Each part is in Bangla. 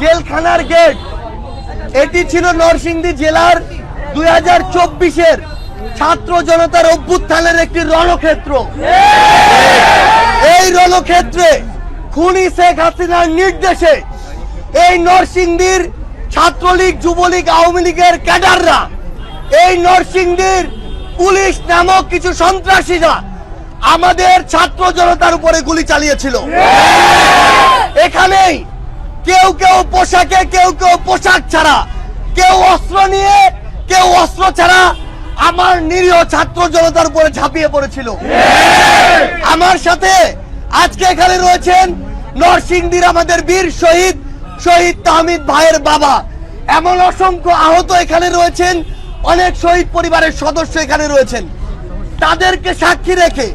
জেলখানার গেট এটি ছিল নরসিংদী জেলার দুই হাজার চব্বিশের ছাত্র জনতার অভ্যুত্থানের একটি রণক্ষেত্র। এই রণক্ষেত্রে খুনি শেখ হাসিনার নির্দেশে এই নরসিংদীর ছাত্রলীগ, যুবলীগ, আওয়ামী লীগের ক্যাডাররা, এই নরসিংদীর পুলিশ নামক কিছু সন্ত্রাসীরা আমাদের ছাত্র জনতার উপরে গুলি চালিয়েছিল। এখানেই কেউ কেউ পোশাকে, কেউ কেউ পোশাক ছাড়া। কেউ অস্ত্র নিয়ে, কেউ অস্ত্র ছাড়া আমার নিরীহ ছাত্র জনতার উপরে ঝাঁপিয়ে পড়েছিল। আমার সাথে আজকে এখানে রয়েছেন নরসিংদীর আমাদের বীর শহীদ শহীদ তাহমিদ ভাইয়ের বাবা। এমন অসংখ্য আহত এখানে রয়েছেন, অনেক শহীদ পরিবারের সদস্য এখানে রয়েছেন। তাদেরকে সাক্ষী রেখে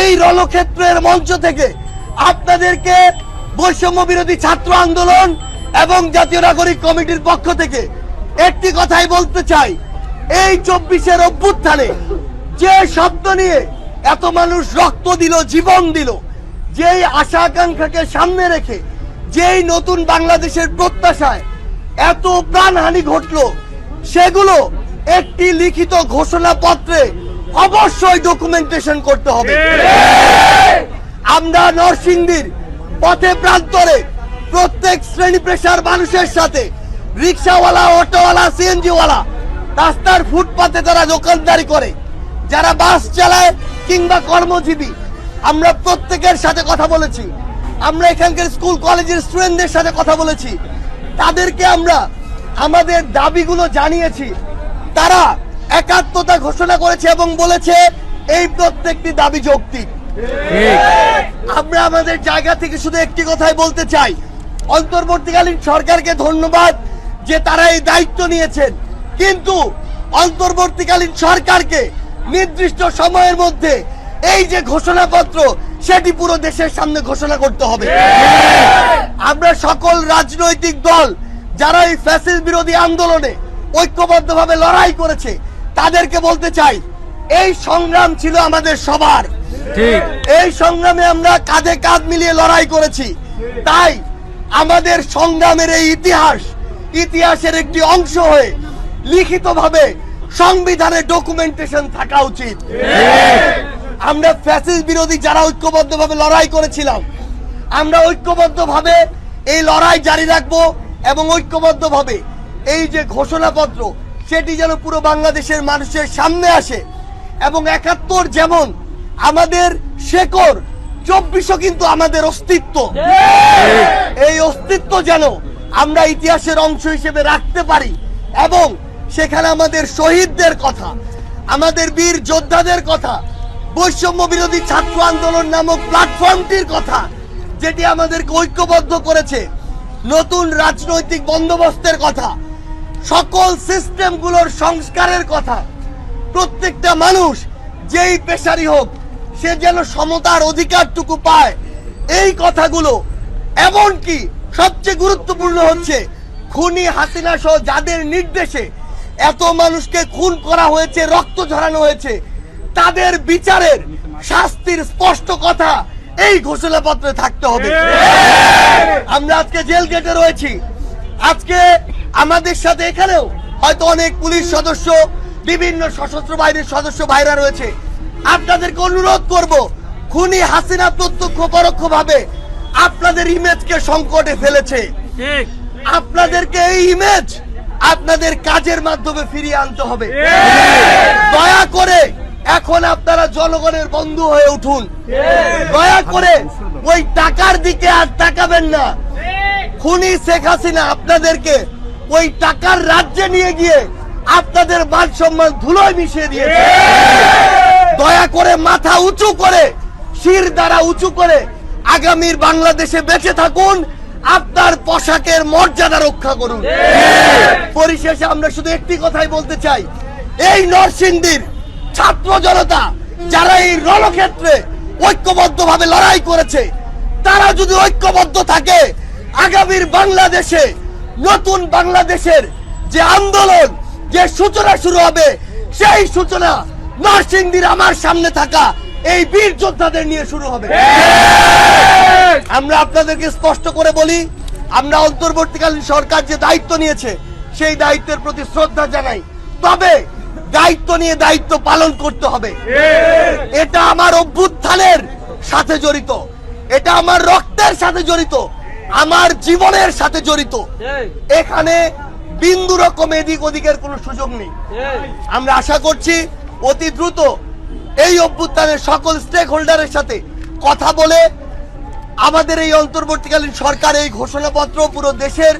এই রণক্ষেত্রের মঞ্চ থেকে আপনাদেরকে বৈষম্য বিরোধী ছাত্র আন্দোলন এবং জাতীয় নাগরিক কমিটির পক্ষ থেকে একটি কথাই বলতে চাই। এই চব্বিশের অভ্যুত্থানে যে শব্দ নিয়ে এত মানুষ রক্ত দিল জীবন দিল যেই আশা আকাঙ্ক্ষাকে সামনে রেখে যেই নতুন বাংলাদেশের প্রত্যাশায় এত প্রাণহানি ঘটলো সেগুলো একটি লিখিত ঘোষণাপত্রে অবশ্যই ডকুমেন্টেশন করতে হবে। আমরা নরসিংদীর পথে প্রান্তরে প্রত্যেক শ্রেণি পেশার মানুষের সাথে রিক্সাওয়ালা, অটোওয়ালা, সিএনজিওয়ালা রাস্তার ফুটপাতে তারা দোকানদারি করে। যারা বাস চালায় কিংবা কর্মজীবী, আমরা প্রত্যেকের সাথে কথা বলেছি। আমরা এখানকার স্কুল কলেজের স্টুডেন্টদের সাথে কথা বলেছি। তাদেরকে আমরা আমাদের দাবিগুলো জানিয়েছি। তারা একাত্মতা ঘোষণা করেছে এবং বলেছে, এই প্রত্যেকটি দাবি যৌক্তিক। আমরা আমাদের জায়গা থেকে শুধু একটি কথাই বলতে চাই। অন্তর্বর্তীকালীন সরকারকে ধন্যবাদ যে তারা এই দায়িত্ব নিয়েছেন। কিন্তু অন্তর্বর্তীকালীন সরকারকে নির্দিষ্ট সময়ের মধ্যে এই যে ঘোষণাপত্র, সেটি পুরো দেশের সামনে ঘোষণা করতে হবে। আমরা সকল রাজনৈতিক দল যারা এই ফ্যাসিস বিরোধী আন্দোলনে ঐক্যবদ্ধভাবে লড়াই করেছে, তাদেরকে বলতে চাই, এই সংগ্রাম ছিল আমাদের সবার। এই সংগ্রামে আমরা কাঁধে কাঁধ মিলিয়ে লড়াই করেছি। তাই আমাদের সংগ্রামের এই ইতিহাস ইতিহাসের একটি অংশ হয়ে লিখিতভাবে সংবিধানে ডকুমেন্টেশন থাকা উচিত। আমরা ফ্যাসিস বিরোধী যারা ঐক্যবদ্ধভাবে লড়াই করেছিলাম আমরা ঐক্যবদ্ধভাবে এই লড়াই জারি রাখব এবং ঐক্যবদ্ধভাবে এই যে ঘোষণাপত্র সেটি যেন পুরো বাংলাদেশের মানুষের সামনে আসে এবং একাত্তর যেমন আমাদের শেকড় চব্বিশও কিন্তু আমাদের অস্তিত্ব। এই অস্তিত্ব যেন আমরা ইতিহাসের অংশ হিসেবে রাখতে পারি এবং সেখানে আমাদের শহীদদের কথা আমাদের বীর যোদ্ধাদের কথা বৈষম্য বিরোধী ছাত্র আন্দোলন নামক প্ল্যাটফর্মটির কথা যেটি আমাদেরকে ঐক্যবদ্ধ করেছে নতুন রাজনৈতিক বন্দোবস্তের কথা সকল সিস্টেমগুলোর সংস্কারের কথা প্রত্যেকটা মানুষ যেই পেশারই হোক সে যেন সমতার অধিকারটুকু পায়। এই কথাগুলো এমনকি সবচেয়ে গুরুত্বপূর্ণ হচ্ছে, খুনি হাসিনা সহ যাদের নির্দেশে এত মানুষকে খুন করা হয়েছে, রক্ত ঝরানো হয়েছে, তাদের বিচারের শাস্তির স্পষ্ট কথা এই ঘোষণাপত্রে থাকতে হবে। আমরা আজকে জেল গেটে রয়েছি। আজকে আমাদের সাথে এখানেও হয়তো অনেক পুলিশ সদস্য, বিভিন্ন সশস্ত্র বাহিনীর সদস্য ভাইরা রয়েছে। আপনাদেরকে অনুরোধ করব খুনি হাসিনা প্রত্যক্ষ পরোক্ষ ভাবে আপনাদের ইমেজকে সংকটে ফেলেছে। আপনাদেরকে এই ইমেজ আপনাদের কাজের মাধ্যমে ফিরিয়ে আনতে হবে। দয়া করে এখন আপনারা জনগণের বন্ধু হয়ে উঠুন। দয়া করে ওই টাকার দিকে আর তাকাবেন না। খুনি শেখ হাসিনা আপনাদেরকে ওই টাকার রাজ্যে নিয়ে গিয়ে আপনাদের মান সম্মান ধুলোয় মিশিয়ে দিয়েছে। দয়া করে মাথা উঁচু করে, শির দ্বারা উঁচু করে আগামীর বাংলাদেশে বেঁচে থাকুন, আপনার পোশাকের মর্যাদা রক্ষা করুন। পরিশেষে আমরা শুধু একটি কথাই বলতে চাই, এই নরসিংদীর ছাত্র জনতা যারা এই রণক্ষেত্রে ঐক্যবদ্ধভাবে লড়াই করেছে, তারা যদি ঐক্যবদ্ধ থাকে, আগামীর বাংলাদেশে, নতুন বাংলাদেশের যে আন্দোলন, যে সূচনা শুরু হবে, সেই সূচনা নরসিংদীর আমার সামনে থাকা এই বীর যোদ্ধাদের নিয়ে শুরু হবে। আমরা আপনাদেরকে স্পষ্ট করে বলি আমরা অন্তর্বর্তীকালীন সরকার যে দায়িত্ব নিয়েছে সেই দায়িত্বের প্রতি শ্রদ্ধা জানাই। তবে দায়িত্ব নিয়ে দায়িত্ব পালন করতে হবে। এটা আমার অভ্যুত্থানের সাথে জড়িত। এটা আমার রক্তের সাথে জড়িত। আমার জীবনের সাথে জড়িত। এখানে বিন্দু রকম এদিক ওদিকের কোনো সুযোগ নেই। আমরা আশা করছি অতি দ্রুত এই অভ্যুত্থানের সকল স্টেক হোল্ডারের সাথে কথা বলে আমাদের এই অন্তর্বর্তীকালীন সরকার এই ঘোষণাপত্র পুরো দেশের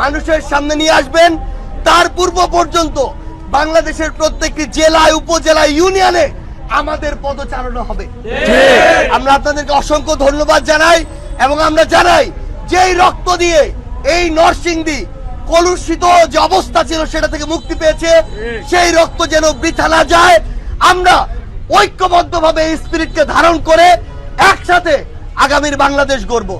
মানুষের সামনে নিয়ে আসবেন। তার পূর্ব পর্যন্ত বাংলাদেশের প্রত্যেকটি জেলায় উপজেলায় ইউনিয়নে আমাদের পদচারণা হবে। আমরা আপনাদেরকে অসংখ্য ধন্যবাদ জানাই এবং আমরা জানাই যেই রক্ত দিয়ে এই নরসিংদী কলুষিত যে অবস্থা ছিল সেটা থেকে মুক্তি পেয়েছে। সেই রক্ত যেন বৃথা না যায়। আমরা ঐক্যবদ্ধভাবে এই স্পিরিটকে ধারণ করে একসাথে আগামীর বাংলাদেশ গড়ব।